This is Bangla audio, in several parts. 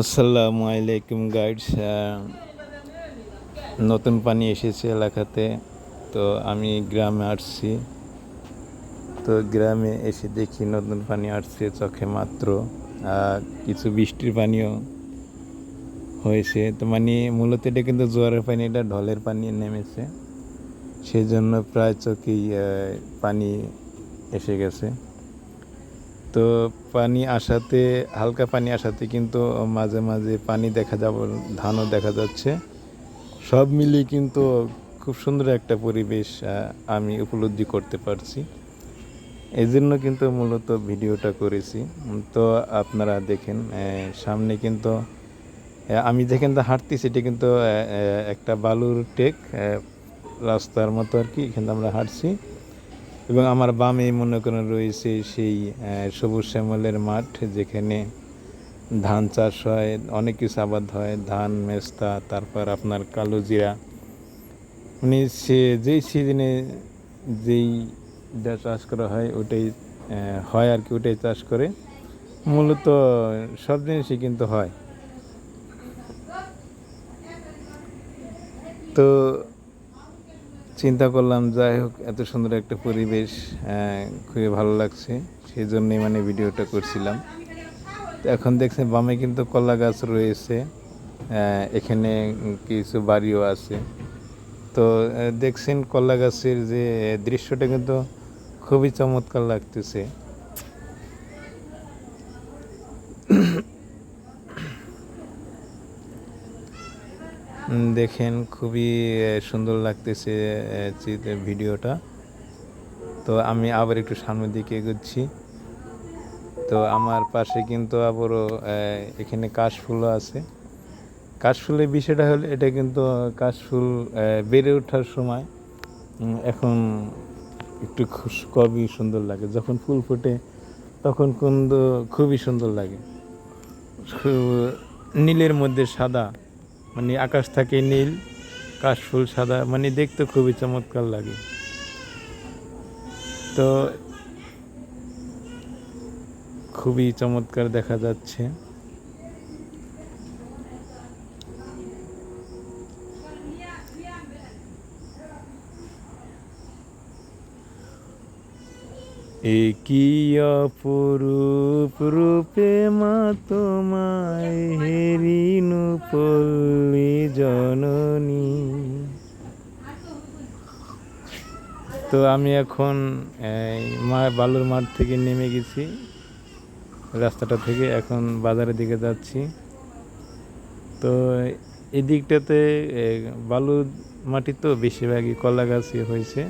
আসসালামু আলাইকুম গাইডস নতুন পানি এসেছে এলাকাতে। তো আমি গ্রামে আসছি। তো গ্রামে এসে দেখি নতুন পানি আসছে চোখে মাত্র কিছু বৃষ্টির পানিও হয়েছে। তো মানে মূলত এটা কিন্তু জোয়ারের পানি, এটা ঢলের পানি নেমেছে। সেই জন্য প্রায় চোখেই পানি এসে গেছে। তো পানি আসাতে, হালকা পানি আসাতে কিন্তু মাঝে মাঝে পানি দেখা যাব, ধানও দেখা যাচ্ছে। সব মিলিয়ে কিন্তু খুব সুন্দর একটা পরিবেশ আমি উপলব্ধি করতে পারছি। এই জন্য কিন্তু মূলত ভিডিওটা করেছি। তো আপনারা দেখেন সামনে কিন্তু আমি যেখানটা হাঁটতেছি সেটা কিন্তু একটা বালুর টেক রাস্তার মতো আর কি, এখানে আমরা হাঁটছি। এবং আমার বামে মনে করেন রয়েছে সেই সবুজ শ্যামলের মাঠ, যেখানে ধান চাষ হয়, অনেক কিছু আবাদ হয়, ধান, মেস্তা, তারপর আপনার কালো জিরা। মানে সে যেই সিজনে যেই যা চাষ করা হয়, ওটাই হয় আর কি, ওটাই চাষ করে। মূলত সব জিনিসই কিন্তু হয়। তো চিন্তা করলাম, যাই হোক, এত সুন্দর একটা পরিবেশ খুবই ভালো লাগছে। সেই জন্যই মানে ভিডিওটা করছিলাম। তো এখন দেখছেন, বামে কিন্তু কলা গাছ রয়েছে এখানে কিছু বাড়িও আছে। তো দেখছেন কলা গাছের যে দৃশ্যটা কিন্তু খুবই চমৎকার লাগতেছে। দেখেন খুবই সুন্দর লাগতেছে ভিডিওটা। তো আমি আবার একটু সামনের দিকে এগোচ্ছি। তো আমার পাশে কিন্তু আবারও এখানে কাশফুলও আছে। কাশফুলের বিষয়টা হলো, এটা কিন্তু কাশফুল বেড়ে ওঠার সময় এখন একটু খুবই সুন্দর লাগে। যখন ফুল ফোটে, তখন কিন্তু খুবই সুন্দর লাগে। নীলের মধ্যে সাদা। মানে আকাশ থাকে নীল কাশফুল সাদা মানে দেখতে খুবই চমৎকার লাগে। তো খুবই চমৎকার দেখা যাচ্ছে। একই অপরূপ রূপে মা তোমায় হেরিনু পল্লী জননী। তো আমি এখন মা বালুর মাঠ থেকে নেমে গেছি। রাস্তাটা থেকে এখন বাজারের দিকে যাচ্ছি। তো এই দিকটাতে এ, বালুর মাটি তো বেশিরভাগই কলা গাছই হয়েছে।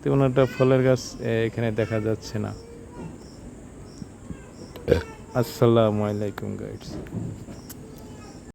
তো ওনারটা ফলের গাছ এখানে দেখা যাচ্ছে না। আসসালামু আলাইকুম গাইডস